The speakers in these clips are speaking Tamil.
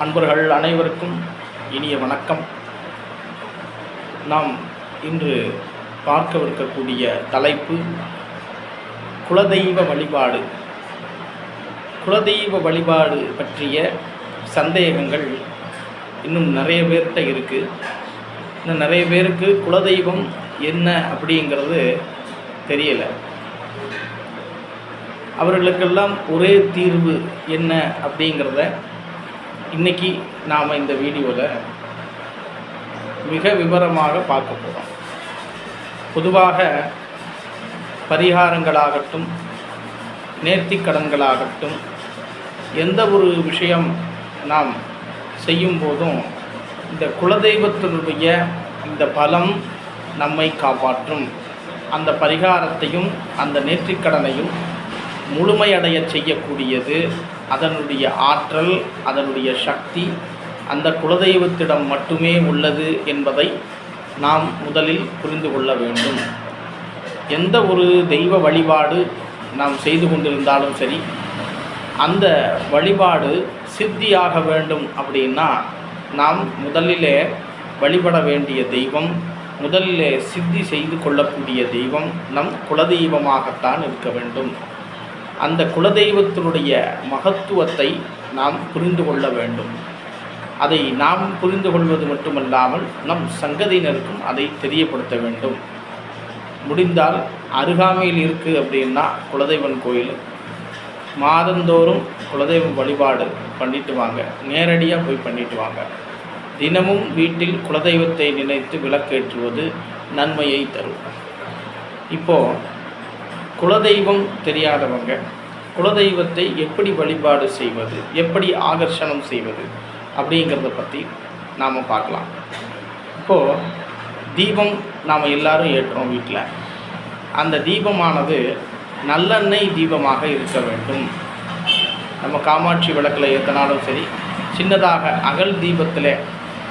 அன்பர்கள் அனைவருக்கும் இனிய வணக்கம். நாம் இன்று பார்க்கவிருக்கக்கூடிய தலைப்பு குலதெய்வ வழிபாடு. குலதெய்வ வழிபாடு பற்றிய சந்தேகங்கள் இன்னும் நிறைய பேர்கிட்ட இருக்குது இன்னும் நிறைய பேருக்கு குலதெய்வம் என்ன அப்படிங்கிறது தெரியலை. அவர்களுக்கெல்லாம் ஒரே தீர்வு என்ன அப்படிங்கிறத இன்னைக்கு நாம் இந்த வீடியோவில் மிக விவரமாக பார்க்க போகிறோம் பொதுவாக பரிகாரங்களாகட்டும் நேர்த்திக்கடன்களாகட்டும் எந்த ஒரு விஷயம் நாம் செய்யும் போதும் இந்த குலதெய்வத்தினுடைய இந்த பலம் நம்மை காப்பாற்றும். அந்த பரிகாரத்தையும் அந்த நேர்த்திக்கடனையும் முழுமையடைய செய்யக்கூடியது அதனுடைய ஆற்றல் அதனுடைய சக்தி அந்த குலதெய்வத்திடம் மட்டுமே உள்ளது என்பதை நாம் முதலில் புரிந்து கொள்ள வேண்டும். எந்த ஒரு தெய்வ வழிபாடு நாம் செய்து கொண்டிருந்தாலும் சரி அந்த வழிபாடு சித்தியாக வேண்டும் அப்படின்னா நாம் முதலிலே வழிபட வேண்டிய தெய்வம் முதலிலே சித்தி செய்து கொள்ளக்கூடிய தெய்வம் நம் குலதெய்வமாகத்தான் இருக்க வேண்டும். அந்த குலதெய்வத்தினுடைய மகத்துவத்தை நாம் புரிந்து கொள்ள வேண்டும். அதை நாம் புரிந்து கொள்வது மட்டுமல்லாமல் நம் சங்கதியினருக்கும் அதை தெரியப்படுத்த வேண்டும். முடிந்தால் அருகாமையில் இருக்குது அப்படின்னா குலதெய்வன் கோயில். மாதந்தோறும் குலதெய்வம் வழிபாடு பண்ணிட்டு வாங்க. நேரடியாக போய் பண்ணிட்டு வாங்க. தினமும் வீட்டில் குலதெய்வத்தை நினைத்து விளக்கேற்றுவது நன்மையை தரும். இப்போது குலதெய்வம் தெரியாதவங்க குலதெய்வத்தை எப்படி வழிபாடு செய்வது எப்படி ஆகர்ஷணம் செய்வது அப்படிங்கிறத பற்றி நாம் பார்க்கலாம். இப்போது தீபம் நாம் எல்லாரும் ஏற்றுறோம் வீட்டில் அந்த தீபமானது நல்லெண்ணெய் தீபமாக இருக்க வேண்டும். நம்ம காமாட்சி விளக்கில் ஏற்றினாலும் சரி சின்னதாக அகல் தீபத்தில்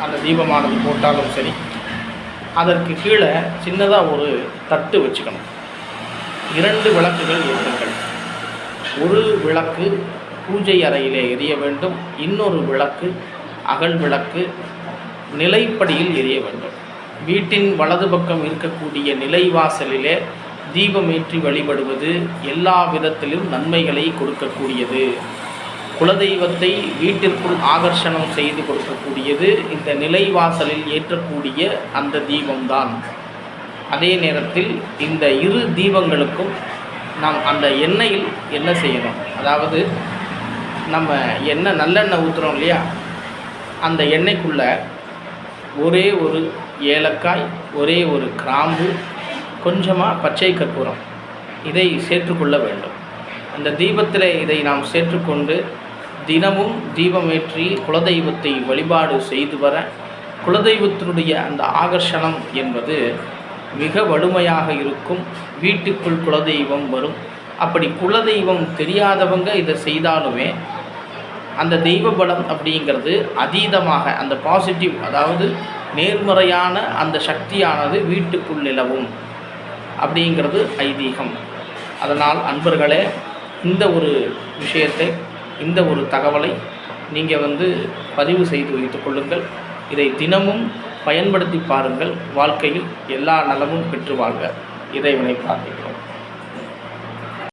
அந்த தீபமானது போட்டாலும் சரி அதற்கு கீழே சின்னதாக ஒரு தட்டு வச்சுக்கணும். இரண்டு விளக்குகள் ஏற்றுங்கள் ஒரு விளக்கு பூஜை அறையிலே எரிய வேண்டும் இன்னொரு விளக்கு அகல் விளக்கு நிலைப்படியில் எரிய வேண்டும். வீட்டின் வலது பக்கம் இருக்கக்கூடிய நிலைவாசலிலே தீபமேற்றி வழிபடுவது எல்லா விதத்திலும் நன்மைகளை கொடுக்கக்கூடியது. குலதெய்வத்தை வீட்டிற்குள் ஆகர்ஷணம் செய்து கொடுக்கக்கூடியது இந்த நிலைவாசலில் ஏற்றக்கூடிய அந்த தீபம்தான். அதே நேரத்தில் இந்த இரு தீபங்களுக்கும் நாம் அந்த எண்ணெயில் என்ன செய்யணும்? அதாவது நம்ம எண்ணெய் நல்லெண்ணெய் ஊற்றுறோம் இல்லையா? அந்த எண்ணெய்க்குள்ளே ஒரே ஒரு ஏலக்காய் ஒரே ஒரு கிராம்பு கொஞ்சமாக பச்சை கற்பூரம் இதை சேர்த்துக்கொள்ள வேண்டும். அந்த தீபத்தில் இதை நாம் சேர்த்துக்கொண்டு தினமும் தீபமேற்றி குலதெய்வத்தை வழிபாடு செய்து வர குலதெய்வத்தினுடைய அந்த ஆகர்ஷணம் என்பது மிக வலுமையாக இருக்கும். வீட்டுக்குள் குலதெய்வம் வரும். அப்படி குலதெய்வம் தெரியாதவங்க இதை செய்தாலுமே அந்த தெய்வ பலம் அப்படிங்கிறது அதீதமாக அந்த பாசிட்டிவ் அதாவது நேர்மறையான அந்த சக்தியானது வீட்டுக்குள் நிலவும் அப்படிங்கிறது ஐதீகம். அதனால் அன்பர்களே இந்த ஒரு விஷயத்தை இந்த ஒரு தகவலை நீங்கள் வந்து பதிவு செய்து வைத்துக் கொள்ளுங்கள். இதை தினமும் பயன்படுத்தி பாருங்கள் வாழ்க்கையில் எல்லா நலமும் பெற்று வாழ்க. இறைவனை பிரார்த்திக்கிறோம்.